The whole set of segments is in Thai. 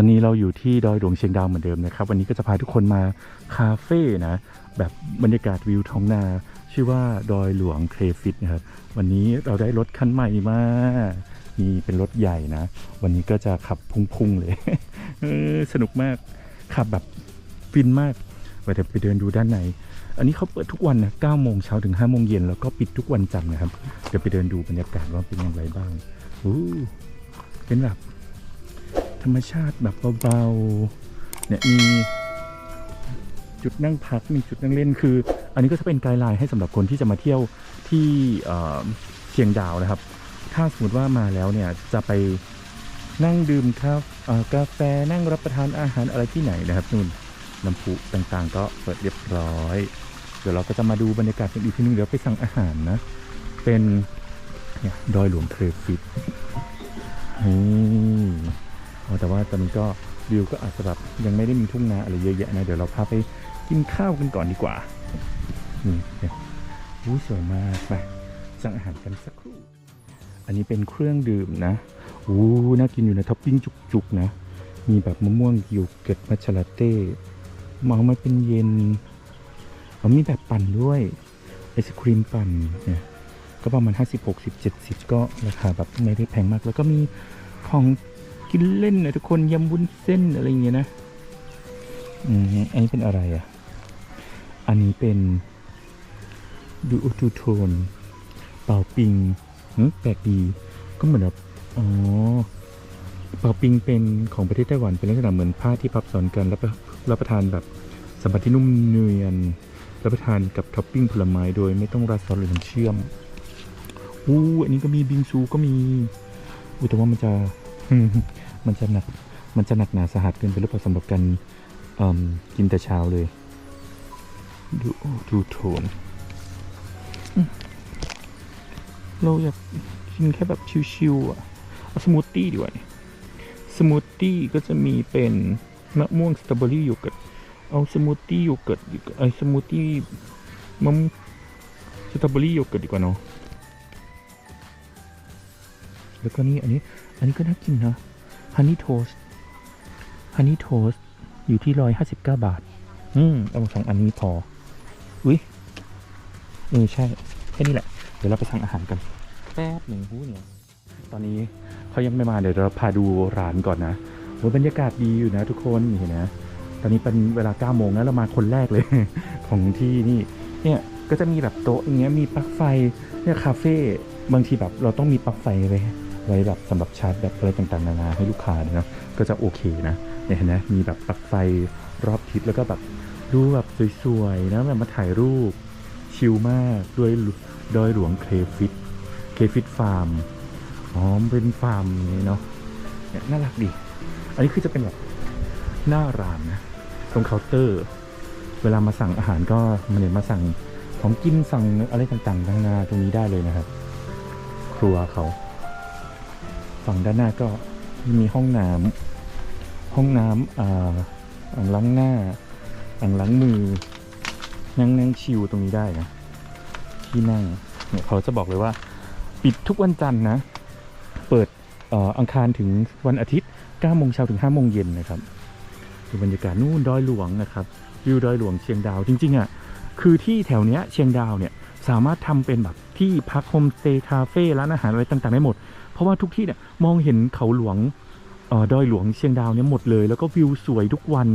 ตอนนี้เราอยู่ที่ดอยหลวงเชียงดาวเหมือนเดิมนะครับ วันนี้ก็จะพาทุกคนมาคาเฟ่นะ แบบบรรยากาศวิวท้องนา ชื่อว่าดอยหลวงเครฟิตนะครับ วันนี้เราได้รถคันใหม่มานี่เป็นรถใหญ่นะ วันนี้ก็จะขับพุ่งๆเลยสนุกมากขับแบบฟินมากไปเดี๋ยวไปเดินดูด้านในอันนี้เขาเปิดทุกวันนะ9โมงเช้าถึง5โมงเย็นแล้วก็ปิดทุกวันจันทร์นะครับเดี๋ยวไปเดินดูบรรยากาศว่าเป็นอย่างไรบ้างอู้เป็นแบบ รรมชาติแบบเบาๆ เนี่ยมีจุดนั่งพักมีจุดนั่งเล่นคือ อันนี้ก็จะเป็นไกด์ไลน์ให้สำหรับคนที่จะมาเที่ยวที่เชียงดาวนะครับ ถ้าสมมติว่ามาแล้วเนี่ยจะไปนั่งดื่มข้าวเอ่อกาแฟนั่งรับประทานอาหารอะไรที่ไหนนะครับนู่นน้ำพุต่างๆ ก็เปิดเรียบร้อย เดี๋ยวเราก็จะมาดูบรรยากาศกันอีกทีนึงเดี๋ยวไปสั่งอาหารนะ เป็นเนี่ยดอยหลวงเครฟิตนี่อ๋อ แต่ว่าตอนนี้ก็วิวก็อาจจะแบบยังไม่ได้มีทุ่งนาอะไรเยอะแยะนะ เดี๋ยวเราพาไปกินข้าวกันก่อนดีกว่า นี่เนี่ยอู้สวยมากไปสั่งอาหารกันสักครู่ อันนี้เป็นเครื่องดื่มนะอู้น่ากินอยู่นะท็อปปิ้งจุกๆนะ มีแบบมะม่วงโยูเกิร์ตมัชลาเต้เมามาเป็นเย็นเอามีแบบปั่นด้วยไอศครีมปั่นเนี่ยก็ประมาณ 50 60 70 ก็ราคาแบบไม่ได้แพงมาก แล้วก็มีของ กินเล่นนะทุกคนยำวุ้นเส้นอะไรอย่างเงี้ยนะ อืมอันนี้เป็นอะไรอะ อันนี้เป็นดูทูโทนเป่าปิงแปลกดี ก็เหมือนแบบอ๋อเป่าปิงเป็นของประเทศไต้หวันเป็นลักษณะเหมือนผ้าที่พับซ้อนกันแล้วรับประทานแบบสัมผัสที่นุ่มเนียนรับประทานกับท็อปปิ้งผลไม้โดยไม่ต้องราดซอสหรือน้ำเชื่อมอู้อันนี้ก็มีบิงซูก็มีอู้แต่ว่ามันจะ มันจะหนักมันจะหนักหนาสาหัสเกินไปหรือเปล่าสำหรับการกินแต่เช้าเลย ดูดูโทนเราอยากกินแค่แบบชิวๆอะเอาสมูทตี้ดีกว่าเนี่ยสมูทตี้ก็จะมีเป็นมะม่วงสตรอเบอรี่โยเกิร์ตเอาสมูทตี้โยเกิร์ตไอสมูทตี้มะม่วงสตรอเบอรี่โยเกิร์ตดีกว่าเนาะ แล้วก็นี่อันนี้ อันนี้ก็น่ากินนะฮันนี่โทสฮันนี่โทสอยู่ที่ร้อยห้าสิบเก้าบาท อืมเอามาสองอันนี้พอ อุ้ยเออใช่ แค่นี้แหละ เดี๋ยวเราไปสั่งอาหารกัน แป๊บหนึ่งหูเนี่ย ตอนนี้เขายังไม่มา เดี๋ยวเราพาดูร้านก่อนนะโหบรรยากาศดีอยู่นะทุกคนเห็นนะ ตอนนี้เป็นเวลา9โมงแล้วเรามาคนแรกเลย ของที่นี่ เนี่ยก็จะมีแบบโต๊ะอย่างเงี้ยมีปลั๊กไฟเนี่ยคาเฟ่บางทีแบบเราต้องมีปลั๊กไฟไว้ ไว้แบบสำหรับชาร์จแบตอะไรต่างๆนานาให้ลูกค้าเนาะก็จะโอเคนะเนี่ยเห็นไหมมีแบบปลั๊กไฟรอบทิศแล้วก็แบบดูแบบสวยๆนะแบบมาถ่ายรูปชิลมากด้วยดอยหลวงเคฟิตเคฟิตฟาร์มอ๋อเป็นฟาร์มนี้เนาะเนี่ยน่ารักดี อันนี้คือจะเป็นแบบหน้าร้านนะตรงเคาน์เตอร์ เวลามาสั่งอาหารก็มาเนี่ยมาสั่งของกินสั่งอะไรต่างๆนานาตรงนี้ได้เลยนะครับ ครัวเขา ฝั่งด้านหน้าก็มีห้องน้ำห้องน้ำอ่าอ่างล้างหน้าอ่างล้างมือ นั่งนั่งชิลตรงนี้ได้นะที่นั่งเนี่ยเขาจะบอกเลยว่า ปิดทุกวันจันทร์นะ เปิดอ่ออังคารถึงวันอาทิตย์9โมงเช้าถึง5โมงเย็นนะครับดูบรรยากาศนู่นดอยหลวงนะครับวิวดอยหลวงเชียงดาวจริงๆอะคือที่แถวเนี้ยเชียงดาวเนี่ยสามารถทำเป็นแบบ ที่พักโฮมสเตย์คาเฟ่ร้านอาหารอะไรต่างๆได้หมด เพราะว่าทุกที่เนี่ยมองเห็นเขาหลวงออดอยหลวงเชียงดาวเนี่ยหมดเลย แล้วก็วิวสวยทุกวัน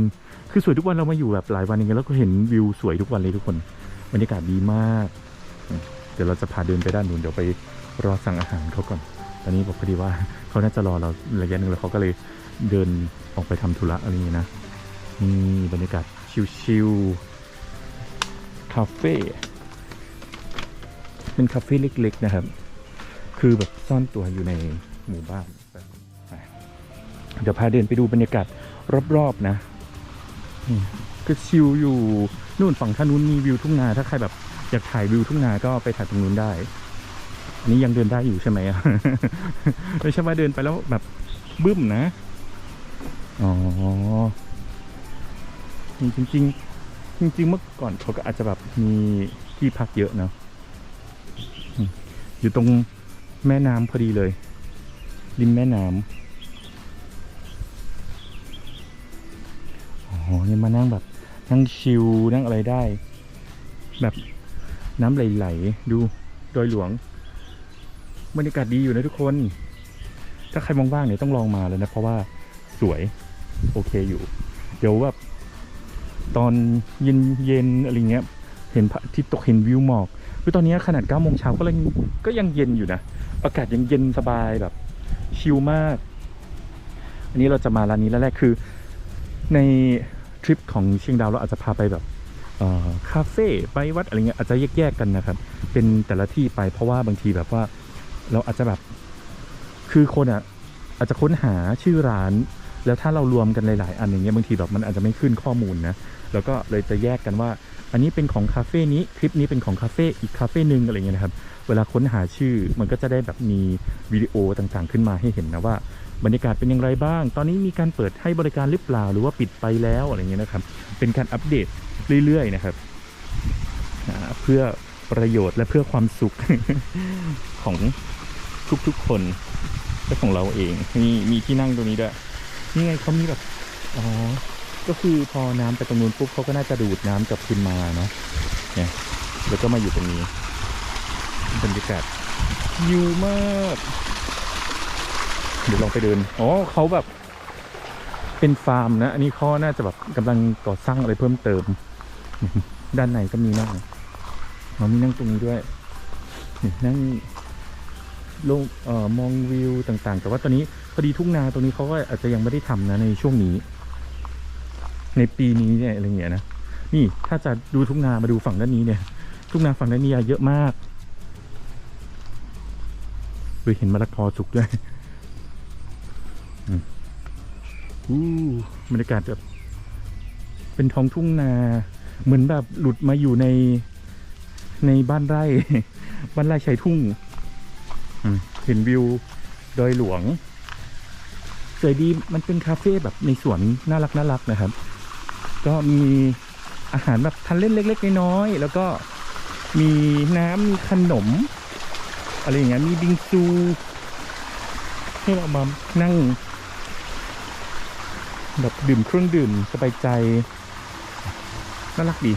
คือสวยทุกวันเรามาอยู่แบบหลายวันอย่างเงี้ยแล้วก็เห็นวิวสวยทุกวันเลยทุกคนบรรยากาศดีมาก เดี๋ยวเราจะพาเดินไปด้านนู้นเดี๋ยวไปรอสั่งอาหารเขาก่อน ตอนนี้บอกพอดีว่าเขาน่าจะรอเราระยะหนึ่งแล้วเขาก็เลยเดินออกไปทำธุระอะไรอย่างเงี้ยนะนี่บรรยากาศชิลๆคาเฟ่ เป็นคาเฟ่เล็ก ๆ นะครับ คือแบบซ่อนตัวอยู่ในหมู่บ้านเดี๋ยวพาเดินไปดูบรรยากาศรอบๆนะก็ชิลอยู่นู่นฝั่งทางนู้นมีวิวทุ่งนา ถ้าใครแบบอยากถ่ายวิวทุ่งนาก็ไปถ่ายตรงนู้นได้ อันนี้ยังเดินได้อยู่ใช่ไหมอะไม่ใช่ว่าเดินไปแล้วแบบบึ้มนะ อ๋อจริงๆจริงเมื่อก่อนเขาก็อาจจะแบบมีที่พักเยอะเนาะ อยู่ตรงแม่น้ำพอดีเลย ริมแม่น้ำเนี่ยมานั่งแบบ นั่งชิลนั่งอะไรได้ แบบน้ำไหลๆดูดอยหลวงบรรยากาศดีอยู่นะทุกคน ถ้าใครว่างๆเนี่ยต้องลองมาเลยนะ เพราะว่าสวยโอเคอยู่ เดี๋ยวแบบตอนเย็นเย็นๆอะไรเงี้ย เห็นพระอาทิตย์ตกเห็นวิวหมอก คือตอนนี้ขนาด9โมงเช้าก็ยังก็ยังเย็นอยู่นะ อากาศยังเย็นสบายแบบชิลมาก อันนี้เราจะมาร้านนี้แล้วแรกคือ ในทริปของเชียงดาวเราอาจจะพาไปแบบคาเฟ่ไปวัดอะไรเงี้ยอาจจะแยกๆกันนะครับ เป็นแต่ละที่ไปเพราะว่าบางทีแบบว่าเราอาจจะแบบคือคนอะอาจจะค้นหาชื่อร้าน แล้วถ้าเรารวมกันหลาย ๆ อันอย่างเงี้ยบางทีแบบมันอาจจะไม่ขึ้นข้อมูลนะแล้วก็เลยจะแยกกันว่า อันนี้เป็นของคาเฟ่นี้คลิปนี้เป็นของคาเฟ่อีกคาเฟ่หนึ่งอะไรเงี้ยนะครับ เวลาค้นหาชื่อมันก็จะได้แบบมีวิดีโอต่างๆ ขึ้นมาให้เห็นนะว่า บรรยากาศเป็นอย่างไรบ้าง ตอนนี้มีการเปิดให้บริการหรือเปล่าหรือว่าปิดไปแล้วอะไรเงี้ยนะครับ เป็นการอัปเดตเรื่อยๆนะครับเพื่อประโยชน์และเพื่อความสุขของทุกๆคนและของเราเองนี่มีที่นั่งตรงนี้ด้วยนี่ไงเขามีแบบอ๋อ ก็คือพอน้ำไปตรงนู้นปุ๊บเขาก็น่าจะดูดน้ำกลับขึ้นมาเนาะเนี่ยแล้วก็มาอยู่ตรงนี้บรรยากาศยิวมากเดี๋ยวลองไปเดินอ๋อเขาแบบ เป็นฟาร์มนะ อันนี้เขาน่าจะแบบกำลังก่อสร้างอะไรเพิ่มเติม ด้านในก็มีนั่งอ๋อมีนั่งตรงนี้ด้วยนั่งลงเอ่อมองวิวต่างๆ แต่ว่าตอนนี้พอดีทุ่งนาตรงนี้เขาก็อาจจะยังไม่ได้ทำนะในช่วงนี้ ในปีนี้เนี่ยอะไรเงี้ยนะนี่ถ้าจะดูทุ่งนามาดูฝั่งด้านนี้เนี่ย ทุ่งนาฝั่งด้านนี้เยอะมากเฮ้ยเห็นมะละกอสุกด้วยอู้บรรยากาศแบบเป็นท้องทุ่งนา เหมือนแบบหลุดมาอยู่ในในบ้านไร่ บ้านไร่ชายทุ่งอืมเห็นวิวดอยหลวงสวยดีมันเป็นคาเฟ่แบบในสวนน่ารักน่ารักนะครับ ก็มีอาหารแบบทานเล่นเล็ก ๆ น้อยๆแล้วก็มีน้ำมีขนม อะไรอย่างเงี้ยมีบิงซูให้เรามานั่ง แบบดื่มเครื่องดื่มสบายใจน่ารักดี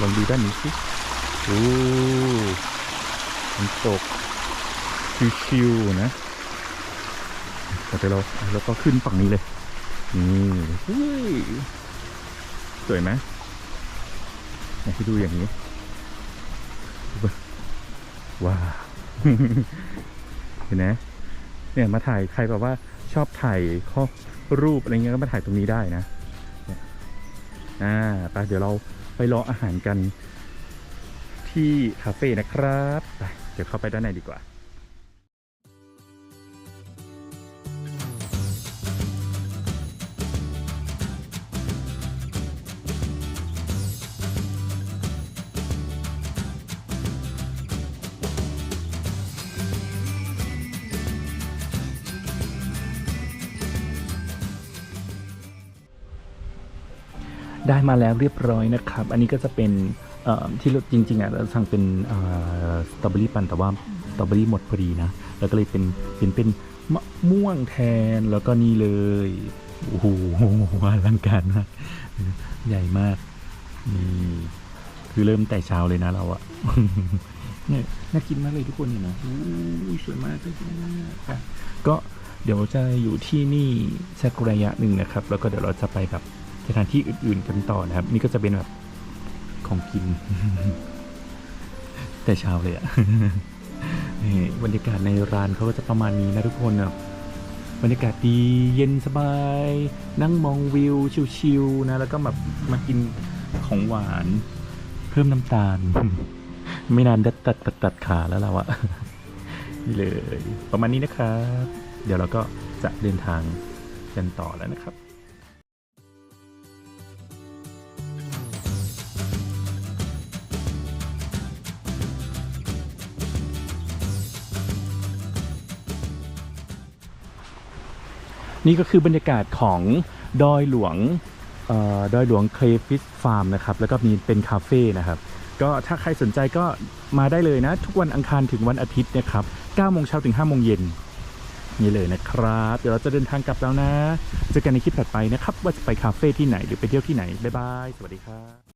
ลองดูด้านนี้สิโอ้มันตกชิวๆนะเดี๋ยวเราแล้วก็ขึ้นฝั่งนี้เลย นี่เฮ้ยสวยไหมอยากให้ดูอย่างนี้ ว้าวเห็นไหมเนี่ยมาถ่ายใครแบบว่าชอบถ่ายข้อรูปอะไรเงี้ยก็มาถ่ายตรงนี้ได้นะอ่าไปเดี๋ยวเราไปรออาหารกันที่คาเฟ่นะครับ ไปเดี๋ยวเข้าไปด้านในดีกว่า ได้มาแล้วเรียบร้อยนะครับ อันนี้ก็จะเป็นที่เราจริงๆอะเราสั่งเป็นสตรอเบอรี่ปั่นแต่ว่าสตรอเบอรี่หมดพอดีนะ แล้วก็เลยเป็นเป็นเป็นมะม่วงแทนแล้วก็นี่เลยโอ้โหอลังการมากใหญ่มากนี่คือเริ่มแต่เช้าเลยนะเราอะเนี่ยน่ากินมากเลยทุกคนเห็นไหมอู้ยสวยมากสวยมากก็เดี๋ยวจะอยู่ที่นี่สักระยะหนึ่งนะครับ แล้วก็เดี๋ยวเราจะไปแบบ สถานที่อื่นๆกันต่อนะครับ นี่ก็จะเป็นแบบของกิน แต่เช้าเลยอะบรรยากาศในร้านเขาก็จะประมาณนี้นะทุกคนนะบรรยากาศดีเย็นสบาย นั่งมองวิวชิวๆนะ แล้วก็แบบมากินของหวาน เพิ่มน้ำตาล ไม่นานดัดตัดตัดตัดขาแล้วเราอะนี่เลย ประมาณนี้นะครับ เดี๋ยวเราก็จะเดินทางกันต่อแล้วนะครับ นี่ก็คือบรรยากาศของดอยหลวงออดอยหลวงเคลฟิสฟาร์มนะครับ แล้วก็มีเป็นคาเฟ่นะครับ ก็ถ้าใครสนใจก็มาได้เลยนะ ทุกวันอังคารถึงวันอาทิตย์นะครับ9โมงเช้าถึง5โมงเย็นนี่เลยนะครับ เดี๋ยวเราจะเดินทางกลับแล้วนะ เจอกันในคลิปถัดไปนะครับ ว่าจะไปคาเฟ่ที่ไหนหรือไปเที่ยวที่ไหน บ๊ายบาย สวัสดีครับ